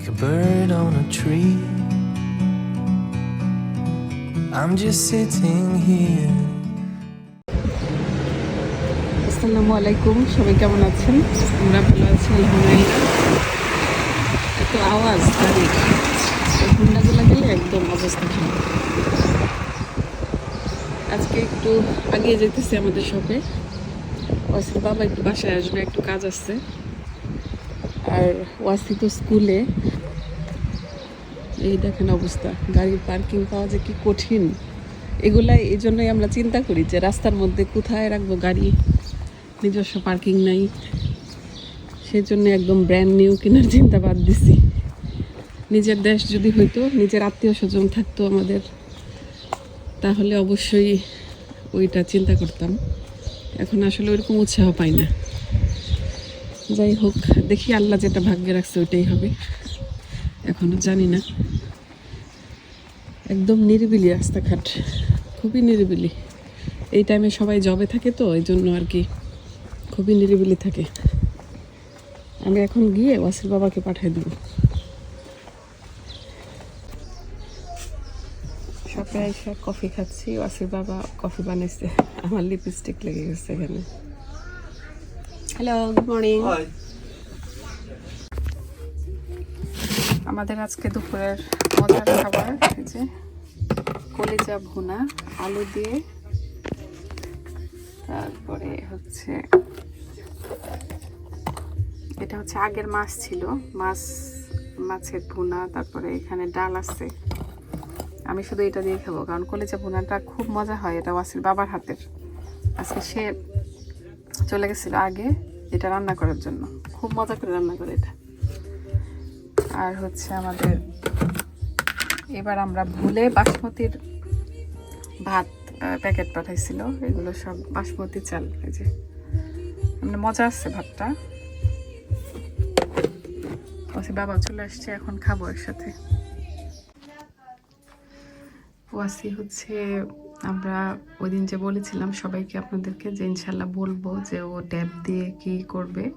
like a bird on a tree. I'm just sitting here. আসসালামু আলাইকুম, সবাই কেমন আছেন? আমরা ভালো আছি, আলহামদুলিল্লাহ। এত আওয়াজ গাড়ির হুন্ডাগুলো গেলে একদম অবস্থা খারাপ। আজকে একটু আগিয়ে যেতেছি আমাদের শপে। ওয়াসির বাবা একটু বাসায় আসবে, একটু কাজ আছে। আর ওয়াসি তো স্কুলে। এই দেখেন অবস্থা, গাড়ির পার্কিং পাওয়া যে কি কঠিন। এগুলাই এই জন্যই আমরা চিন্তা করি যে রাস্তার মধ্যে কোথায় রাখব গাড়ি? নিজস্ব পার্কিং নাই। সেই জন্য একদম ব্র্যান্ড নিউ কেনার চিন্তা বাদ দিছি। নিজের দেশ যদি হইতো, নিজের আত্মীয় স্বজন থাকতো আমাদের, তাহলে অবশ্যই ওইটা চিন্তা করতাম। এখন আসলে ওইরকম উৎসাহ পাই না। যাই হোক, দেখি আল্লাহ যেটা ভাগ্যে রাখছে ওইটাই হবে। এখনও জানি না। একদম নিরিবিলি রাস্তাঘাট খুবই নিরিবিলি। এই টাইমে সবাই জবে থাকে তো এই জন্য আর কি খুবই নিরিবিলি থাকে। আমি এখন গিয়ে ওয়াসির বাবাকে পাঠিয়ে দিব। শপে এসে কফি খাচ্ছি ওয়াসির বাবা কফি বানিয়েছে আমার লিপস্টিক লেগে গেছে এখানে। হ্যালো গুড মর্নিং আমাদের আজকে দুপুরের মজার খাবার যে কলিজা ভুনা, আলু দিয়ে। তারপরে হচ্ছে, এটা হচ্ছে আগের মাছ ছিল, মাছ, মাছের ভুনা, তারপরে এখানে ডাল আছে। আমি শুধু এটা দিয়ে খাব, কারণ কলিজা ভুনাটা খুব মজা হয়, এটা ওয়াসির বাবার হাতের। আজকে সে চলে গেছিল আগে এটা রান্না করার জন্য। খুব মজা করে রান্না করে এটা। আর হচ্ছে আমাদের এবার আমরা ভুলে বাসমতির ভাত প্যাকেট পাঠাইছিল। এগুলো সব বাসমতি চাল, এই যে। মানে মজা আসছে ভাতটা। ওয়াসি বাবা চলে আসছে, এখন খাব একসাথে। ওয়াসি হচ্ছে, আমরা ওই দিন যে বলেছিলাম সবাইকে আপনাদেরকে যে ইনশাল্লাহ বলব যে ও ট্যাব দিয়ে কি করবে।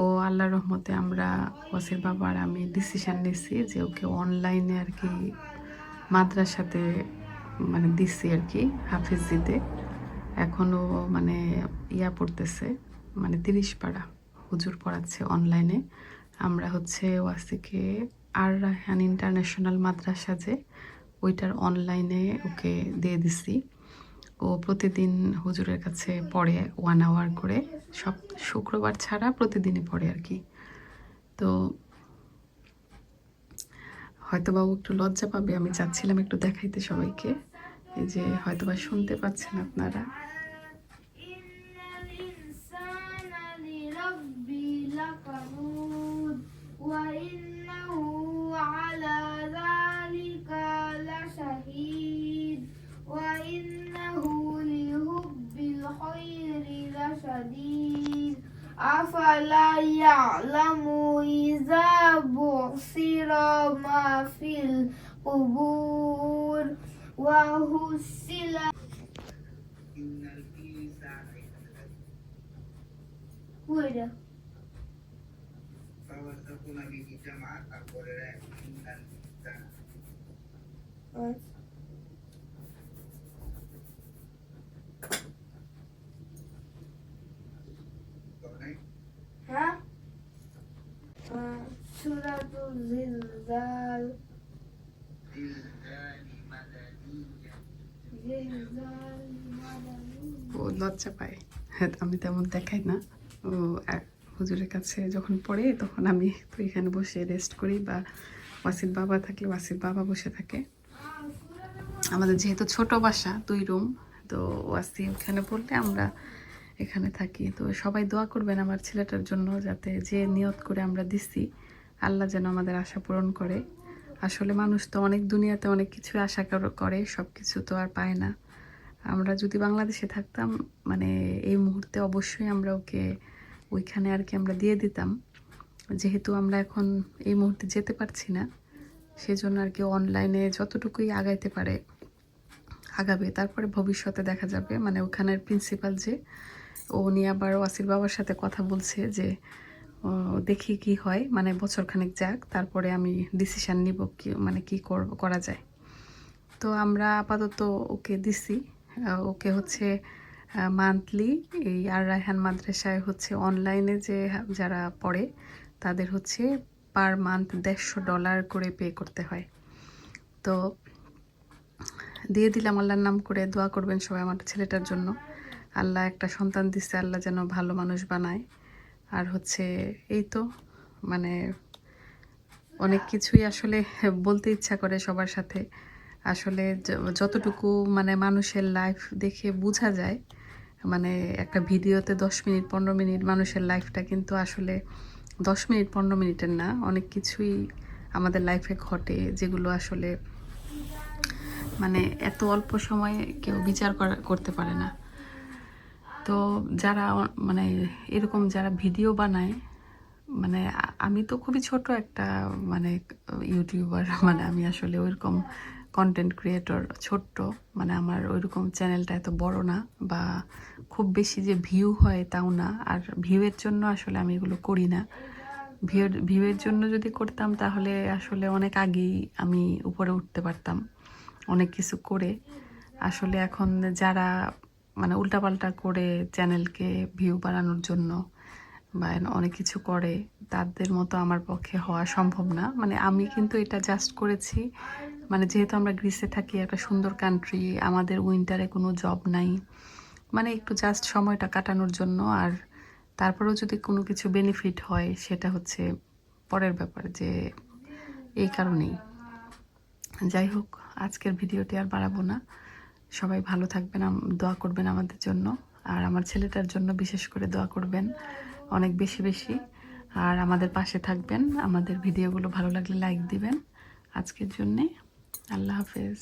ও আল্লাহ রহমতে আমরা ওয়াসির বাবা আর আমি ডিসিশান নিছি যে ওকে অনলাইনে আর কি মাদ্রাসাতে মানে দিছি আর কি হাফিজ দিতে। এখনও মানে ইয়া পড়তেছে মানে তিরিশ পাড়া হুজুর পড়াচ্ছে অনলাইনে আমরা হচ্ছে ওয়াসিকে আর রায়হান ইন্টারন্যাশনাল মাদ্রাসা যে, ওইটার অনলাইনে ওকে দিয়ে দিছি। ও প্রতিদিন হুজুরের কাছে পড়ে ওয়ান আওয়ার করে। সব শুক্রবার ছাড়া প্রতিদিনই পড়ে আর কি। তো হয়তো বাবু একটু লজ্জা পাবে, আমি চাচ্ছিলাম একটু দেখাইতে সবাইকে। যে হয়তোবা শুনতে পাচ্ছেন আপনারা। يعلم إذا بعثر ما في القبور Where? فوثقون به جمعا أقول إن الإنسان ও লজ্জা পায়। হ্যাঁ আমি তেমন দেখাই না। ও এক হুজুরের কাছে যখন পড়ে, তখন আমি তো এখানে বসে রেস্ট করি বা ওয়াসির বাবা থাকলে ওয়াসির বাবা বসে থাকে। আমাদের যেহেতু ছোট বাসা, দুই রুম, তো ওয়াসি ওখানে পড়লে আমরা এখানে থাকি। তো সবাই দোয়া করবেন আমার ছেলেটার জন্য যাতে যে নিয়ত করে আমরা দিছি। আল্লাহ যেন আমাদের আশা পূরণ করে। আসলে মানুষ তো অনেক দুনিয়াতে অনেক কিছু আশা কর- সব কিছু তো আর পায় না। আমরা যদি বাংলাদেশে থাকতাম মানে এই মুহূর্তে অবশ্যই আমরা ওকে, ওইখানে আর কি আমরা দিয়ে দিতাম। যেহেতু আমরা এখন এই মুহূর্তে যেতে পারছি না, সেজন্য আর কি অনলাইনে যতটুকুই আগাইতে পারে, আগাবে। তারপরে ভবিষ্যতে দেখা যাবে। মানে ওখানের প্রিন্সিপাল যে, ও উনি আবার ওয়াসির বাবার সাথে কথা বলছে যে দেখি কি হয়। মানে বছরখানেক যাক, তারপরে আমি ডিসিশান নিব কি মানে কি করব, করা যায়। তো আমরা আপাতত ওকে দিছি। ওকে হচ্ছে মান্থলি এই আর রায়হান মাদ্রাসায় হচ্ছে অনলাইনে যে যারা পড়ে, তাদের হচ্ছে পার মান্থ দেড়শো ডলার করে পে করতে হয়। তো দিয়ে দিলাম আল্লাহর নাম করে, দোয়া করবেন সবাই আমার ছেলেটার জন্য। আল্লাহ একটা সন্তান দিচ্ছে আল্লাহ যেন ভালো মানুষ বানায়। আর হচ্ছে এই তো মানে অনেক কিছুই আসলে বলতে ইচ্ছা করে সবার সাথে। আসলে যতটুকু মানে মানুষের লাইফ দেখে বোঝা যায় মানে একটা ভিডিওতে দশ মিনিট, পনেরো মিনিট মানুষের লাইফটা কিন্তু আসলে দশ মিনিট, পনেরো মিনিটের না, অনেক কিছুই আমাদের লাইফে ঘটে যেগুলো আসলে মানে এত অল্প সময়ে কেউ বিচার করা, করতে পারে না। তো যারা মানে এরকম যারা ভিডিও বানায় মানে আমি তো খুবই ছোট একটা মানে ইউটিউবার মানে আমি আসলে ওইরকম কন্টেন্ট ক্রিয়েটর ছোট্ট মানে আমার ওইরকম চ্যানেলটা এত বড় না বা খুব বেশি যে ভিউ হয় তাও না। আর ভিউয়ের জন্য আসলে আমি এগুলো করি না। ভিউ ভিউয়ের জন্য যদি করতাম তাহলে আসলে অনেক আগেই আমি উপরে উঠতে পারতাম। অনেক কিছু করে। আসলে এখন যারা মানে উল্টাপাল্টা করে চ্যানেলকে ভিউ বাড়ানোর জন্য বা অনেক কিছু করে, তাদের মতো আমার পক্ষে হওয়া সম্ভব না। মানে আমি কিন্তু এটা জাস্ট করেছি। মানে যেহেতু আমরা গ্রিসে থাকি, একটা সুন্দর কান্ট্রি আমাদের উইন্টারে কোনো জব নাই। মানে একটু জাস্ট সময়টা কাটানোর জন্য আর তারপরেও যদি কোনো কিছু বেনিফিট হয়, সেটা হচ্ছে পরের ব্যাপার যে এই কারণেই। যাই হোক, আজকের ভিডিওটি আর বাড়াবো না। সবাই ভালো থাকবেন দোয়া করবেন আমাদের জন্য। আর আমার ছেলেটার জন্য বিশেষ করে দোয়া করবেন, অনেক বেশি বেশি। আর আমাদের পাশে থাকবেন, আমাদের ভিডিওগুলো ভালো লাগলে লাইক দিবেন। আজকের জন্যে আল্লাহ হাফেজ।